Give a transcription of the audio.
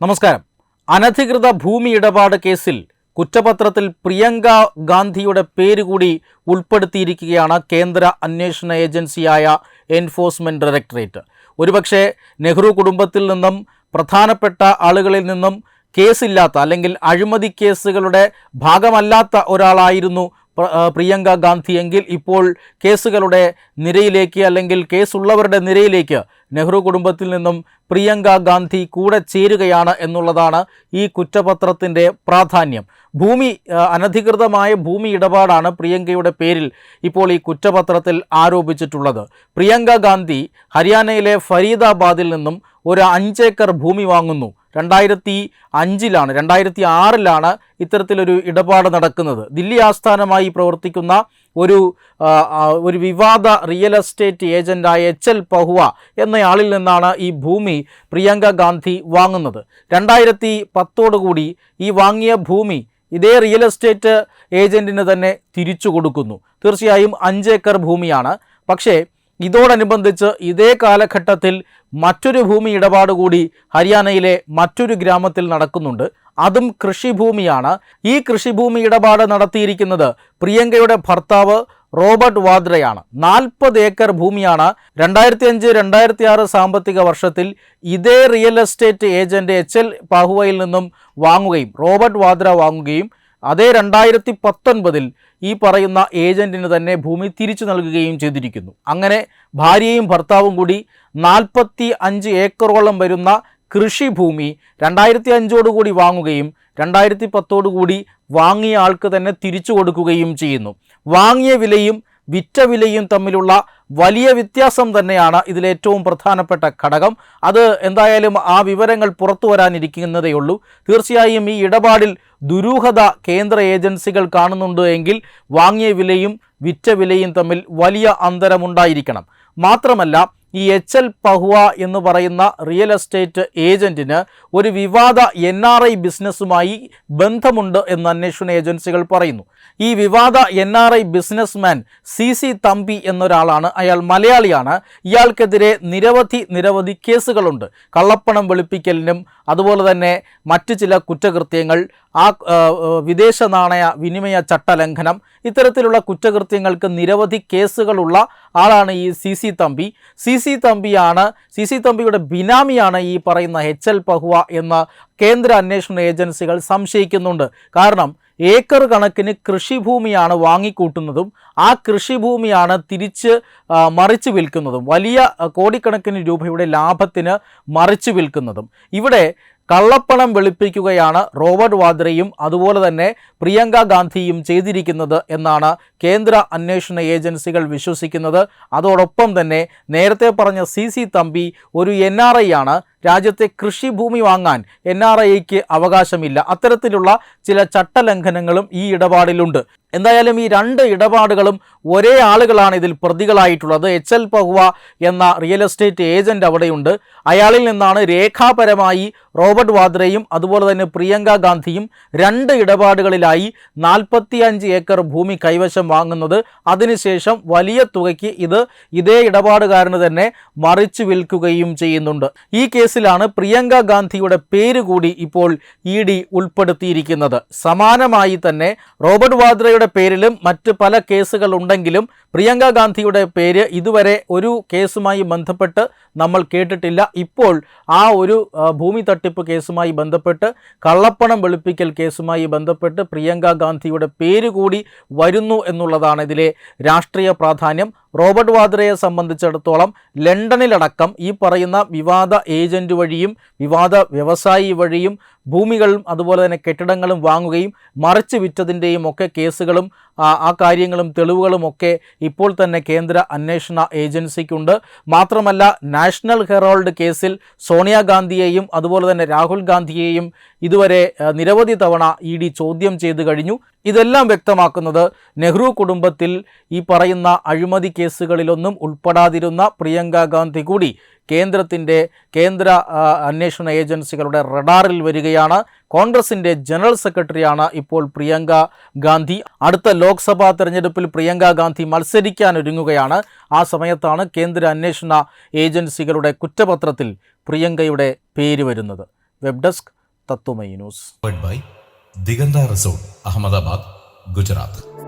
നമസ്കാരം. അനധികൃത ഭൂമി ഇടപാട് കേസിൽ കുറ്റപത്രത്തിൽ പ്രിയങ്ക ഗാന്ധിയുടെ പേര് കൂടി ഉൾപ്പെടുത്തിയിരിക്കുകയാണ് കേന്ദ്ര അന്വേഷണ ഏജൻസിയായ എൻഫോഴ്സ്മെന്റ് ഡയറക്ടറേറ്റ്. ഒരുപക്ഷെ നെഹ്റു കുടുംബത്തിൽ നിന്നും പ്രധാനപ്പെട്ട ആളുകളിൽ നിന്നും കേസില്ലാത്ത അല്ലെങ്കിൽ അഴിമതി കേസുകളുടെ ഭാഗമല്ലാത്ത ഒരാളായിരുന്നു പ്രിയങ്ക ഗാന്ധി എങ്കിൽ ഇപ്പോൾ കേസുകളുടെ നിരയിലേക്ക് അല്ലെങ്കിൽ കേസുള്ളവരുടെ നിരയിലേക്ക് നെഹ്റു കുടുംബത്തിൽ നിന്നും പ്രിയങ്ക ഗാന്ധി കൂടെ ചേരുകയാണ് എന്നുള്ളതാണ് ഈ കുറ്റപത്രത്തിന്റെ പ്രാധാന്യം. ഭൂമി അനധികൃതമായ ഭൂമി ഇടപാടാണ് പ്രിയങ്കയുടെ പേരിൽ ഇപ്പോൾ ഈ കുറ്റപത്രത്തിൽ ആരോപിച്ചിട്ടുള്ളത്. പ്രിയങ്ക ഗാന്ധി ഹരിയാനയിലെ ഫരീദാബാദിൽ നിന്നും ഒരു അഞ്ചേക്കർ ഭൂമി വാങ്ങുന്നു. രണ്ടായിരത്തി അഞ്ചിലാണ് രണ്ടായിരത്തി ആറിലാണ് ഇത്തരത്തിലൊരു ഇടപാട് നടക്കുന്നത്. ദില്ലി ആസ്ഥാനമായി പ്രവർത്തിക്കുന്ന ഒരു ഒരു വിവാദ റിയൽ എസ്റ്റേറ്റ് ഏജന്റായ എച്ച് എൽ പഹുവ എന്നയാളിൽ നിന്നാണ് ഈ ഭൂമി പ്രിയങ്ക ഗാന്ധി വാങ്ങുന്നത്. രണ്ടായിരത്തി പത്തോടുകൂടി ഈ വാങ്ങിയ ഭൂമി ഇതേ റിയൽ എസ്റ്റേറ്റ് ഏജന്റിന് തന്നെ തിരിച്ചു കൊടുക്കുന്നു. തീർച്ചയായും അഞ്ചേക്കർ ഭൂമിയാണ്. പക്ഷേ ഇതോടനുബന്ധിച്ച് ഇതേ കാലഘട്ടത്തിൽ മറ്റൊരു ഭൂമി ഇടപാട് കൂടി ഹരിയാനയിലെ മറ്റൊരു ഗ്രാമത്തിൽ നടക്കുന്നുണ്ട്. അതും കൃഷിഭൂമിയാണ്. ഈ കൃഷിഭൂമി ഇടപാട് നടത്തിയിരിക്കുന്നത് പ്രിയങ്കയുടെ ഭർത്താവ് റോബർട്ട് വാദ്രയാണ്. നാൽപ്പത് ഏക്കർ ഭൂമിയാണ്. രണ്ടായിരത്തി അഞ്ച് രണ്ടായിരത്തി ആറ് സാമ്പത്തിക വർഷത്തിൽ ഇതേ real estate agent H L പാഹുവയിൽ നിന്നും വാങ്ങുകയും റോബർട്ട് വാദ്ര വാങ്ങുകയും അതേ രണ്ടായിരത്തി പത്തൊൻപതിൽ ഈ പറയുന്ന ഏജന്റിന് തന്നെ ഭൂമി തിരിച്ചു നൽകുകയും ചെയ്തിരിക്കുന്നു. അങ്ങനെ ഭാര്യയും ഭർത്താവും കൂടി നാൽപ്പത്തി അഞ്ച് ഏക്കറോളം വരുന്ന കൃഷിഭൂമി രണ്ടായിരത്തി അഞ്ചോടുകൂടി വാങ്ങുകയും രണ്ടായിരത്തി പത്തോടുകൂടി വാങ്ങിയ ആൾക്ക് തന്നെ തിരിച്ചു കൊടുക്കുകയും ചെയ്യുന്നു. വാങ്ങിയ വിലയും വിറ്റ വിലയും തമ്മിലുള്ള വലിയ വ്യത്യാസം തന്നെയാണ് ഇതിലേറ്റവും പ്രധാനപ്പെട്ട ഘടകം. അത് എന്തായാലും ആ വിവരങ്ങൾ പുറത്തു വരാനിരിക്കുന്നതേ ഉള്ളൂ. തീർച്ചയായും ഈ ഇടപാടിൽ ദുരൂഹത കേന്ദ്ര ഏജൻസികൾ കാണുന്നുണ്ട് എങ്കിൽ വാങ്ങിയ വിലയും വിറ്റ വിലയും തമ്മിൽ വലിയ അന്തരമുണ്ടായിരിക്കണം. മാത്രമല്ല ഈ എച്ച് എൽ പഹുവ എന്ന് പറയുന്ന റിയൽ എസ്റ്റേറ്റ് ഏജന്റിന് ഒരു വിവാദ എൻ ആർ ഐ ബിസിനസ്സുമായി ബന്ധമുണ്ട് എന്ന് അന്വേഷണ ഏജൻസികൾ പറയുന്നു. ഈ വിവാദ N R I businessman C C Thampi എന്നൊരാളാണ്. അയാൾ മലയാളിയാണ്. ഇയാൾക്കെതിരെ നിരവധി നിരവധി കേസുകളുണ്ട്. കള്ളപ്പണം വെളുപ്പിക്കലിനും അതുപോലെ തന്നെ മറ്റ് ചില കുറ്റകൃത്യങ്ങൾ ആ വിദേശ നാണയ വിനിമയ ചട്ടലംഘനം ഇത്തരത്തിലുള്ള കുറ്റകൃത്യങ്ങൾക്ക് നിരവധി കേസുകളുള്ള ആളാണ് ഈ C C Thampi. C C തമ്പിയാണ് C C തമ്പിയുടെ ബിനാമിയാണ് ഈ പറയുന്ന എച്ച് എൽ പഹുവ എന്ന് കേന്ദ്ര അന്വേഷണ ഏജൻസികൾ സംശയിക്കുന്നുണ്ട്. കാരണം ഏക്കർ കണക്കിന് കൃഷിഭൂമിയാണ് വാങ്ങിക്കൂട്ടുന്നതും ആ കൃഷിഭൂമിയാണ് തിരിച്ച് മറിച്ച് വിൽക്കുന്നതും. വലിയ കോടിക്കണക്കിന് രൂപയുടെ ലാഭത്തിന് മറിച്ച് വിൽക്കുന്നതും. ഇവിടെ കള്ളപ്പണം വെളുപ്പിക്കുകയാണ് റോബർട്ട് വാദ്രയും അതുപോലെ തന്നെ പ്രിയങ്ക ഗാന്ധിയും ചെയ്തിരിക്കുന്നത് എന്നാണ് കേന്ദ്ര അന്വേഷണ ഏജൻസികൾ വിശ്വസിക്കുന്നത്. അതോടൊപ്പം തന്നെ നേരത്തെ പറഞ്ഞ സി തമ്പി ഒരു എൻ ആണ് രാജ്യത്തെ കൃഷിഭൂമി വാങ്ങാൻ എൻ ആർ ഐക്ക് അവകാശമില്ല. അത്തരത്തിലുള്ള ചില ചട്ടലംഘനങ്ങളും ഈ ഇടപാടിലുണ്ട്. എന്തായാലും ഈ രണ്ട് ഇടപാടുകളും ഒരേ ആളുകളാണ് ഇതിൽ പ്രതികളായിട്ടുള്ളത്. എച്ച് എൽ പഹുവ എന്ന റിയൽ എസ്റ്റേറ്റ് ഏജന്റ് അവിടെയുണ്ട്. അയാളിൽ നിന്നാണ് രേഖാപരമായി റോബർട്ട് വാദ്രയും അതുപോലെ തന്നെ പ്രിയങ്ക ഗാന്ധിയും രണ്ട് ഇടപാടുകളിലായി നാൽപ്പത്തി അഞ്ച് ഏക്കർ ഭൂമി കൈവശം വാങ്ങുന്നത്. അതിനുശേഷം വലിയ തുകയ്ക്ക് ഇത് ഇതേ ഇടപാടുകാരന് തന്നെ മറിച്ചു വിൽക്കുകയും ചെയ്യുന്നുണ്ട്. ഈ കേസിലാണ് പ്രിയങ്ക ഗാന്ധിയുടെ പേര് കൂടി ഇപ്പോൾ ഇ ഡി ഉൾപ്പെടുത്തിയിരിക്കുന്നത്. സമാനമായി തന്നെ റോബർട്ട് വാദ്രയുടെ പേരിലും മറ്റ് പല കേസുകൾ ഉണ്ടെങ്കിലും പ്രിയങ്ക ഗാന്ധിയുടെ പേര് ഇതുവരെ ഒരു കേസുമായി ബന്ധപ്പെട്ട് നമ്മൾ കേട്ടിട്ടില്ല. ഇപ്പോൾ ആ ഒരു ഭൂമി തട്ടിപ്പ് കേസുമായി ബന്ധപ്പെട്ട് കള്ളപ്പണം വെളുപ്പിക്കൽ കേസുമായി ബന്ധപ്പെട്ട് പ്രിയങ്ക ഗാന്ധിയുടെ പേര് കൂടി വരുന്നു എന്നുള്ളതാണ് ഇതിലെ രാഷ്ട്രീയ പ്രാധാന്യം. റോബർട്ട് വാദ്രയെ സംബന്ധിച്ചിടത്തോളം ലണ്ടനിലടക്കം ഈ പറയുന്ന വിവാദ ഏജന്റ് വഴിയും വിവാദ വ്യവസായി വഴിയും ഭൂമികളും അതുപോലെ തന്നെ കെട്ടിടങ്ങളും വാങ്ങുകയും മറിച്ച് വിറ്റതിന്റെയും ഒക്കെ കേസുകളും ആ കാര്യങ്ങളും തെളിവുകളും ഒക്കെ ഇപ്പോൾ തന്നെ കേന്ദ്ര അന്വേഷണ ഏജൻസിക്കുണ്ട്. മാത്രമല്ല നാഷണൽ ഹെറാൾഡ് കേസിൽ സോണിയാഗാന്ധിയെയും അതുപോലെ തന്നെ രാഹുൽ ഗാന്ധിയെയും ഇതുവരെ നിരവധി തവണ ഇ ഡി ചോദ്യം ചെയ്തു കഴിഞ്ഞു. ഇതെല്ലാം വ്യക്തമാക്കുന്നത് നെഹ്റു കുടുംബത്തിൽ ഈ പറയുന്ന അഴിമതി കേസുകളിലൊന്നും ഉൾപ്പെടാതിരുന്ന പ്രിയങ്ക ഗാന്ധി കൂടി. കേന്ദ്രത്തിന്റെ കേന്ദ്ര അന്വേഷണ ഏജൻസികളുടെ റഡാറിൽ വരികയാണ്. കോൺഗ്രസിന്റെ ജനറൽ സെക്രട്ടറിയാണ് ഇപ്പോൾ പ്രിയങ്ക ഗാന്ധി. അടുത്ത ലോക്സഭാ തെരഞ്ഞെടുപ്പിൽ പ്രിയങ്ക ഗാന്ധി മത്സരിക്കാൻ ഒരുങ്ങുകയാണ് ആ സമയത്താണ് കേന്ദ്ര അന്വേഷണ ഏജൻസികളുടെ കുറ്റപത്രത്തിൽ പ്രിയങ്കയുടെ പേര് വരുന്നത്. Web desk Tatwamayi news. Diganta resort Ahmedabad Gujarat